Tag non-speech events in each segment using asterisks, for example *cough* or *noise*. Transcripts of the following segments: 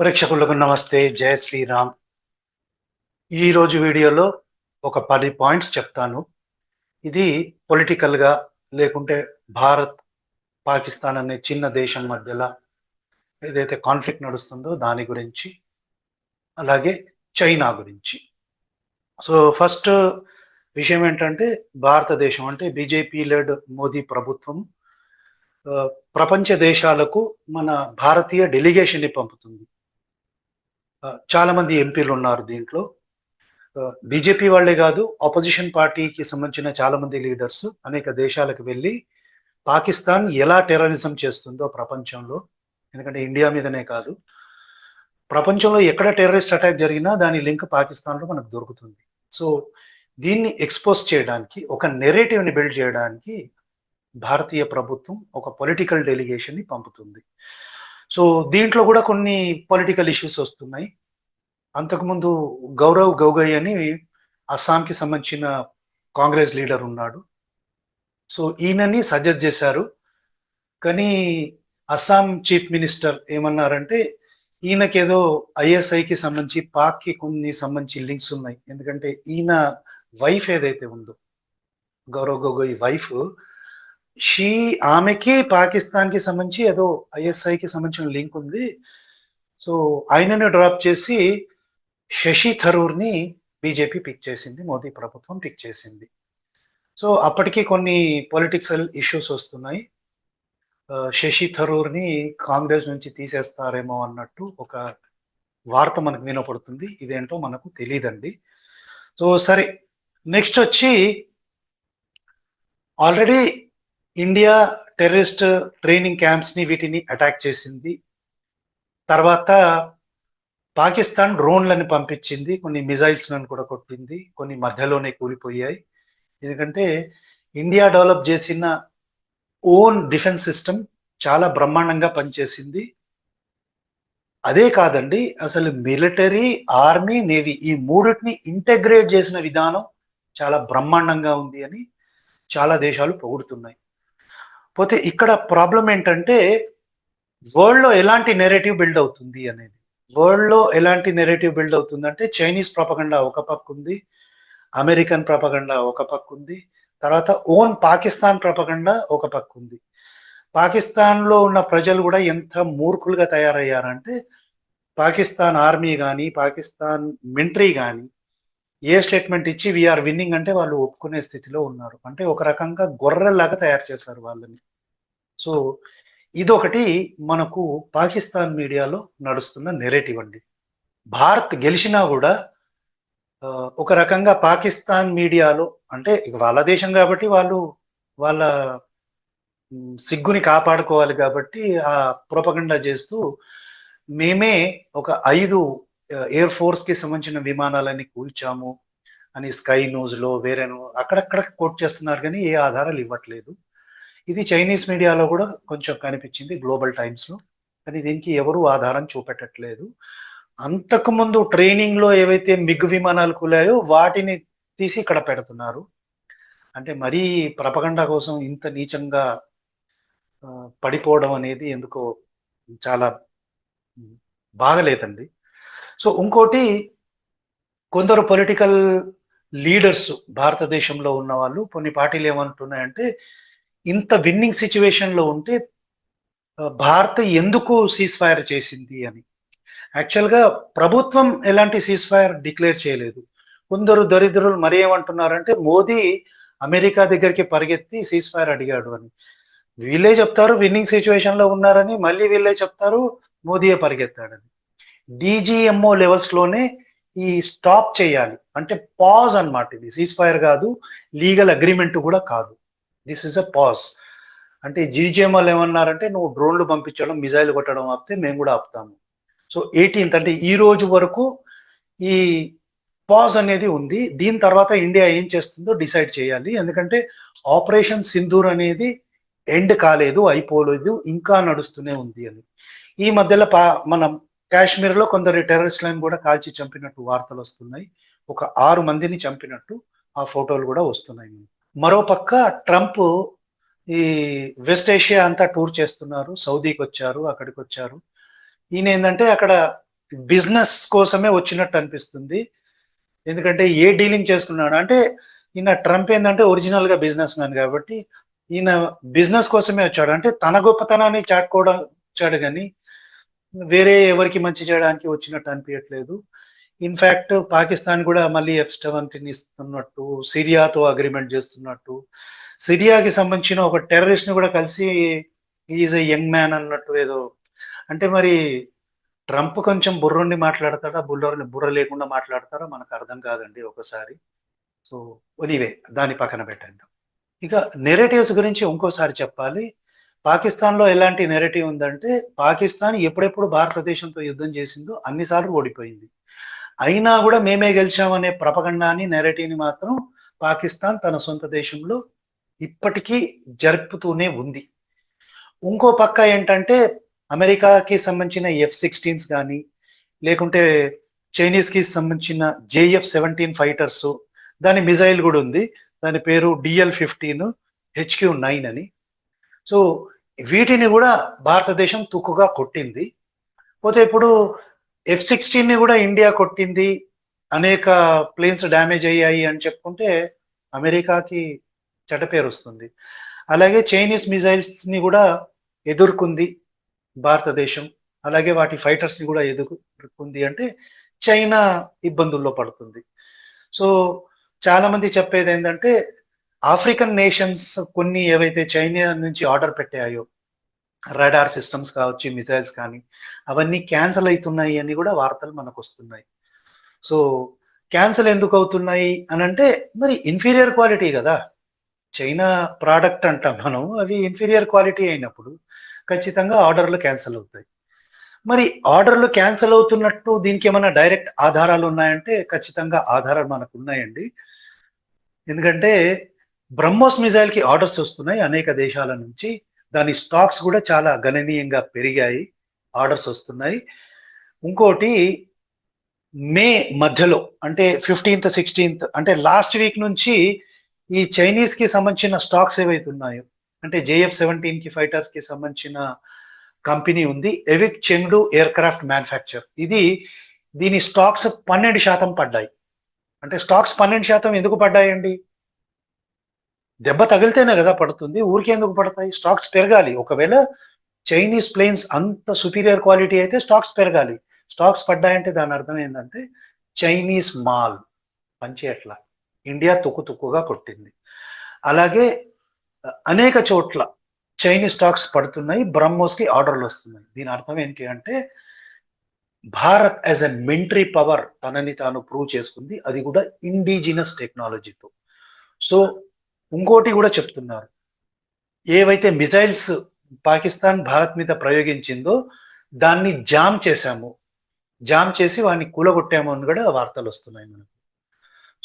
ప్రేక్షకులకు నమస్తే జయ శ్రీరామ్. ఈరోజు వీడియోలో ఒక పది పాయింట్స్ చెప్తాను. ఇది పొలిటికల్గా లేకుంటే భారత్ పాకిస్తాన్ అనే చిన్న దేశం మధ్యలో ఏదైతే కాన్ఫ్లిక్ట్ నడుస్తుందో దాని గురించి అలాగే చైనా గురించి. సో ఫస్ట్ విషయం ఏంటంటే భారతదేశం అంటే బీజేపీ లెడ్ మోదీ ప్రభుత్వం ప్రపంచ దేశాలకు మన భారతీయ డెలిగేషన్ని పంపుతుంది. చాలా మంది ఎంపీలు ఉన్నారు దీంట్లో. బీజేపీ వాళ్ళే కాదు ఆపోజిషన్ పార్టీకి సంబంధించిన చాలా మంది లీడర్స్ అనేక దేశాలకు వెళ్ళి పాకిస్తాన్ ఎలా టెర్రరిజం చేస్తుందో ప్రపంచంలో ఎందుకంటే ఇండియా మీదనే కాదు ప్రపంచంలో ఎక్కడ టెర్రరిస్ట్ అటాక్ జరిగినా దాని లింక్ పాకిస్తాన్లో మనకు దొరుకుతుంది. సో దీన్ని ఎక్స్పోజ్ చేయడానికి ఒక నెరేటివ్ని బిల్డ్ చేయడానికి భారతీయ ప్రభుత్వం ఒక పొలిటికల్ డెలిగేషన్ని పంపుతుంది. సో దీంట్లో కూడా కొన్ని పొలిటికల్ ఇష్యూస్ వస్తున్నాయి. అంతకుముందు గౌరవ్ గౌగయ్ అని అస్సాంకి సంబంధించిన కాంగ్రెస్ లీడర్ ఉన్నాడు. సో ఈయనని సజెస్ట్ చేశారు. కానీ అస్సాం చీఫ్ మినిస్టర్ ఏమన్నారంటే ఈయనకేదో ఐఎస్ఐకి సంబంధించి పాక్కి కొన్ని సంబంధించి లింక్స్ ఉన్నాయి. ఎందుకంటే ఈయన వైఫ్ ఏదైతే ఉందో గౌరవ్ గొగోయ్ వైఫ్ షీ ఆమెకి పాకిస్తాన్కి సంబంధించి ఏదో ఐఎస్ఐకి సంబంధించిన లింక్ ఉంది. సో ఆయనను డ్రాప్ చేసి శశి థరూర్ని బీజేపీ పిక్ చేసింది మోదీ ప్రభుత్వం పిక్ చేసింది. సో అప్పటికి కొన్ని పొలిటిక్సల్ ఇష్యూస్ వస్తున్నాయి. శశి థరూర్ని కాంగ్రెస్ నుంచి తీసేస్తారేమో అన్నట్టు ఒక వార్త మనకు వినపడుతుంది. ఇదేంటో మనకు తెలియదండి సో సరే నెక్స్ట్ వచ్చి ఆల్రెడీ ఇండియా టెర్రరిస్ట్ ట్రైనింగ్ క్యాంప్స్ని వీటిని అటాక్ చేసింది. తర్వాత పాకిస్తాన్ డ్రోన్లను పంపించింది. కొన్ని మిజైల్స్లను కూడా కొట్టింది. కొన్ని మధ్యలోనే కూలిపోయాయి. ఎందుకంటే ఇండియా డెవలప్ చేసిన ఓన్ డిఫెన్స్ సిస్టమ్ చాలా బ్రహ్మాండంగా పనిచేసింది. అదే కాదండి అసలు మిలిటరీ ఆర్మీ నేవీ ఈ మూడిటిని ఇంటగ్రేట్ చేసిన విధానం చాలా బ్రహ్మాండంగా ఉంది అని చాలా దేశాలు పొగుడుతున్నాయి. పోతే ఇక్కడ ప్రాబ్లం ఏంటంటే వరల్డ్లో ఎలాంటి నెరేటివ్ బిల్డ్ అవుతుంది అనేది. వరల్డ్లో ఎలాంటి నెరేటివ్ బిల్డ్ అవుతుంది అంటే చైనీస్ ప్రపగండా ఒక పక్క ఉంది అమెరికన్ ప్రపగండా ఒక పక్క ఉంది తర్వాత ఓన్ పాకిస్తాన్ ప్రపగండా ఒక పక్క ఉంది. పాకిస్తాన్లో ఉన్న ప్రజలు కూడా ఎంత మూర్ఖులుగా తయారయ్యారంటే పాకిస్తాన్ ఆర్మీ కానీ పాకిస్తాన్ మిలిటరీ కానీ ఏ స్టేట్మెంట్ ఇచ్చి వీఆర్ విన్నింగ్ అంటే వాళ్ళు ఒప్పుకునే స్థితిలో ఉన్నారు. అంటే ఒక రకంగా గొర్రెల్లాగా తయారు చేశారు వాళ్ళని. సో ఇదొకటి మనకు పాకిస్తాన్ మీడియాలో నడుస్తున్న నెరేటివ్ అండి. భారత్ గెలిచినా కూడా ఒక రకంగా పాకిస్తాన్ మీడియాలో అంటే వాళ్ళ దేశం కాబట్టి వాళ్ళు వాళ్ళ సిగ్గుని కాపాడుకోవాలి కాబట్టి ఆ ప్రొపగండా చేస్తూ మేమే ఒక ఐదు ఎయిర్ ఫోర్స్కి సంబంధించిన విమానాలని కూల్చాము అని స్కై న్యూస్లో వేరే అక్కడక్కడ కోట్ చేస్తున్నారు కానీ ఏ ఆధారాలు ఇవ్వట్లేదు. ఇది చైనీస్ మీడియాలో కూడా కొంచెం కనిపించింది గ్లోబల్ టైమ్స్లో. కానీ దీనికి ఎవరు ఆధారం చూపెట్టట్లేదు. అంతకు ముందు ట్రైనింగ్లో ఏవైతే మిగ్ విమానాలు కూలాయో వాటిని తీసి ఇక్కడ పెడుతున్నారు. అంటే మరీ ప్రపగండ కోసం ఇంత నీచంగా పడిపోవడం అనేది ఎందుకో చాలా బాగలేదండి. సో ఇంకోటి కొందరు పొలిటికల్ లీడర్స్ భారతదేశంలో ఉన్న వాళ్ళు కొన్ని పార్టీలు ఏమంటున్నాయంటే ఇంత విన్నింగ్ సిచ్యువేషన్లో ఉంటే భారత్ ఎందుకు సీజ్ ఫైర్ చేసింది అని. యాక్చువల్గా ప్రభుత్వం ఎలాంటి సీజ్ ఫైర్ డిక్లేర్ చేయలేదు. కొందరు దరిద్రులు మరి ఏమంటున్నారంటే మోదీ అమెరికా దగ్గరికి పరిగెత్తి సీజ్ ఫైర్ అడిగాడు అని. వీళ్ళే చెప్తారు విన్నింగ్ సిచ్యువేషన్లో ఉన్నారని మళ్ళీ వీళ్ళే చెప్తారు మోదీయే పరిగెత్తాడని. డిజిఎంఓ లెవెల్స్లోనే ఈ స్టాప్ చేయాలి. అంటే పాజ్ అన్నమాట ఇది. సీజ్ ఫైర్ కాదు లీగల్ అగ్రిమెంట్ కూడా కాదు. దిస్ ఇస్ అ పాజ్ అంటే జీజీఎంఎల్ ఏమన్నారంటే నువ్వు డ్రోన్లు పంపించడం మిజైల్ కొట్టడం ఆపితే మేము కూడా ఆపుతాము. సో ఎయిటీన్త్ అంటే ఈ రోజు వరకు ఈ పాజ్ అనేది ఉంది. దీని తర్వాత ఇండియా ఏం చేస్తుందో డిసైడ్ చేయాలి. ఎందుకంటే ఆపరేషన్ సింధూర్ అనేది ఎండ్ కాలేదు అయిపోలేదు ఇంకా నడుస్తూనే ఉంది అని. ఈ మధ్యలో పా మనం కాశ్మీర్లో కొందరు టెర్రరిస్టులను కూడా కాల్చి చంపినట్టు వార్తలు వస్తున్నాయి. ఒక ఆరు మందిని చంపినట్టు ఆ ఫోటోలు కూడా వస్తున్నాయి. మరో పక్క ట్రంప్ ఈ వెస్ట్ ఏషియా అంతా టూర్ చేస్తున్నారు. సౌదీకి వచ్చారు అక్కడికి వచ్చారు. ఈయన ఏంటంటే అక్కడ బిజినెస్ కోసమే వచ్చినట్టు అనిపిస్తుంది. ఎందుకంటే ఏ డీలింగ్ చేసుకున్నాడు? అంటే ఈయన ట్రంప్ ఏంటంటే ఒరిజినల్గా బిజినెస్ మ్యాన్ కాబట్టి ఈయన బిజినెస్ కోసమే వచ్చాడు. అంటే తన గొప్పతనాన్ని చాటుకోవడం వచ్చాడు కానీ వేరే ఎవరికి మంచి చేయడానికి వచ్చినట్టు అనిపించట్లేదు ఇన్ఫాక్ట్ పాకిస్తాన్ కూడా మళ్ళీ ఎఫ్ సెవెంటీన్ ఇస్తున్నట్టు సిరియాతో అగ్రిమెంట్ చేస్తున్నట్టు. సిరియాకి సంబంధించిన ఒక టెర్రరిస్ట్ని కూడా కలిసి ఈజ్ ఎ యంగ్ మ్యాన్ అన్నట్టు ఏదో. అంటే మరి ట్రంప్ కొంచెం బుర్రుండి మాట్లాడతాడా? బుర్ర బుర్ర లేకుండా మాట్లాడతారా మనకు అర్థం కాదండి ఒకసారి. సో ఒలివే దాని పక్కన పెట్టేద్దాం. ఇక నెరేటివ్స్ గురించి ఇంకోసారి చెప్పాలి. పాకిస్తాన్లో ఎలాంటి నెరేటివ్ ఉందంటే పాకిస్తాన్ ఎప్పుడెప్పుడు భారతదేశంతో యుద్ధం చేసిందో అన్నిసార్లు ఓడిపోయింది. అయినా కూడా మేమే గెలిచామనే ప్రపగండాన్ని నెరేటివ్ మాత్రం పాకిస్తాన్ తన సొంత దేశంలో ఇప్పటికీ జరుపుతూనే ఉంది. ఇంకో పక్క ఏంటంటే అమెరికాకి సంబంధించిన ఎఫ్ సిక్స్టీన్స్ కానీ లేకుంటే చైనీస్కి సంబంధించిన జేఎఫ్ సెవెంటీన్ ఫైటర్స్ దాని మిజైల్ కూడా ఉంది. దాని పేరు డిఎల్ ఫిఫ్టీన్ హెచ్క్యూ నైన్ అని. సో వీటిని కూడా భారతదేశం తుక్కుగా కొట్టింది. పోతే ఇప్పుడు ఎఫ్ సిక్స్టీన్ని కూడా ఇండియా కొట్టింది. అనేక ప్లేన్స్ డ్యామేజ్ అయ్యాయి అని చెప్పుకుంటే అమెరికాకి చెడ్డ పేరు వస్తుంది. అలాగే చైనీస్ మిజైల్స్ని కూడా ఎదుర్కొంది భారతదేశం. అలాగే వాటి ఫైటర్స్ని కూడా ఎదుర్కొంది అంటే చైనా ఇబ్బందుల్లో పడుతుంది. సో చాలా మంది చెప్పేది ఏంటంటే ఆఫ్రికన్ నేషన్స్ కొన్ని ఏవైతే చైనా నుంచి ఆర్డర్ పెట్టాయో రాడార్ సిస్టమ్స్ కావచ్చు మిసైల్స్ కానీ అవన్నీ క్యాన్సిల్ అవుతున్నాయి అని కూడా వార్తలు మనకు వస్తున్నాయి. సో క్యాన్సిల్ ఎందుకు అవుతున్నాయి అని అంటే మరి ఇన్ఫీరియర్ క్వాలిటీ కదా. చైనా ప్రోడక్ట్ అంటాం మనం అవి ఇన్ఫీరియర్ క్వాలిటీ అయినప్పుడు ఖచ్చితంగా ఆర్డర్లు క్యాన్సిల్ అవుతాయి. మరి ఆర్డర్లు క్యాన్సిల్ అవుతున్నట్టు దీనికి ఏమైనా డైరెక్ట్ ఆధారాలు ఉన్నాయంటే ఖచ్చితంగా ఆధారాలు మనకు ఉన్నాయండి. ఎందుకంటే బ్రహ్మోస్ మిజైల్కి ఆర్డర్స్ వస్తున్నాయి. అనేక దేశాల నుంచి దాని స్టాక్స్ కూడా చాలా గణనీయంగా పెరిగాయి. ఆర్డర్స్ వస్తున్నాయి. ఇంకోటి మే మధ్యలో అంటే ఫిఫ్టీన్త్ సిక్స్టీన్త్ అంటే లాస్ట్ వీక్ నుంచి ఈ చైనీస్కి సంబంధించిన స్టాక్స్ ఏవైతే ఉన్నాయో అంటే జేఎఫ్ సెవెంటీన్కి ఫైటర్స్కి సంబంధించిన కంపెనీ ఉంది AVIC Chengdu aircraft manufacture. ఇది దీని స్టాక్స్ పన్నెండు శాతం పడ్డాయి. అంటే స్టాక్స్ పన్నెండు శాతం ఎందుకు పడ్డాయండి? దెబ్బ తగిలితేనే కదా పడుతుంది. ఊరికే ఎందుకు పడతాయి? స్టాక్స్ పెరగాలి. ఒకవేళ చైనీస్ ప్లేన్స్ అంత సుపీరియర్ క్వాలిటీ అయితే స్టాక్స్ పెరగాలి. స్టాక్స్ పడ్డాయంటే దాని అర్థం ఏంటంటే చైనీస్ మాల్ పనిచేయట్లా. ఇండియా తుక్కు తుక్కుగా కొట్టింది. అలాగే అనేక చోట్ల చైనీస్ స్టాక్స్ పడుతున్నాయి. బ్రహ్మోస్కి ఆర్డర్లు వస్తున్నాయి. దీని అర్థం ఏంటి అంటే Bharat as a military power తనని తాను ప్రూవ్ చేసుకుంది. అది కూడా ఇండిజినస్ టెక్నాలజీతో. సో ఇంకోటి కూడా చెప్తున్నారు. ఏవైతే మిజైల్స్ పాకిస్తాన్ భారత్ మీద ప్రయోగించిందో దాన్ని జామ్ చేశాము. జామ్ చేసి వాడిని కూలగొట్టాము అని కూడా వార్తలు వస్తున్నాయి మనకు.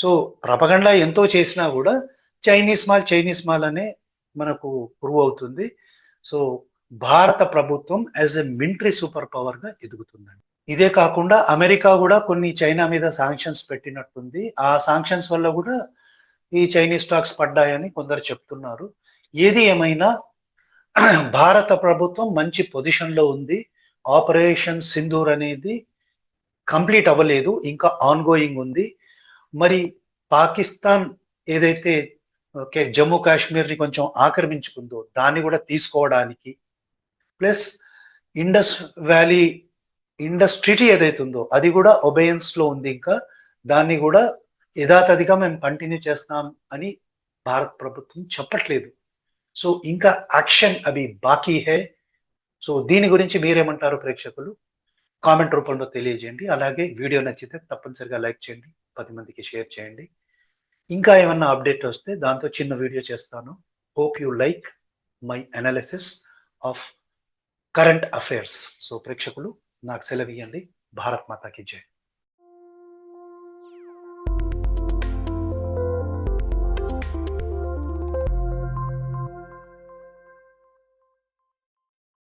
సో ప్రపగండా ఎంతో చేసినా కూడా చైనీస్ మాల్ చైనీస్ మాల్ అనే మనకు ప్రూవ్ అవుతుంది. సో భారత ప్రభుత్వం యాజ్ ఎ మిలిటరీ సూపర్ పవర్గా ఎదుగుతుందండి. ఇదే కాకుండా అమెరికా కూడా కొన్ని చైనా మీద శాంక్షన్స్ పెట్టినట్టుంది. ఆ శాంక్షన్స్ వల్ల కూడా ఈ చైనీస్ స్టాక్స్ పడ్డాయని కొందరు చెప్తున్నారు. ఏది ఏమైనా *clears throat* భారత ప్రభుత్వం మంచి పొజిషన్లో ఉంది. ఆపరేషన్ సింధూర్ అనేది కంప్లీట్ అవ్వలేదు. ఇంకా ఆన్ గోయింగ్ ఉంది. మరి పాకిస్తాన్ ఏదైతే ఓకే జమ్మూ కాశ్మీర్ని కొంచెం ఆక్రమించుకుందో దాన్ని కూడా తీసుకోవడానికి plus Indus valley Indus treaty ఏదైతే ఉందో అది కూడా ఒబేయన్స్లో ఉంది. ఇంకా దాన్ని కూడా యథాతథిగా మేము కంటిన్యూ చేస్తాం అని భారత్ ప్రభుత్వం చెప్పట్లేదు. సో ఇంకా యాక్షన్ అవి బాకీ హే. సో దీని గురించి మీరేమంటారు ప్రేక్షకులు? కామెంట్ రూపంలో తెలియజేయండి. అలాగే వీడియో నచ్చితే తప్పనిసరిగా లైక్ చేయండి. పది మందికి షేర్ చేయండి. ఇంకా ఏమన్నా అప్డేట్ వస్తే దాంతో చిన్న వీడియో చేస్తాను. Hope you like my analysis of current affairs so ప్రేక్షకులు నాకు సెలవు ఇవ్వండి భారత్ మాతాకి జై.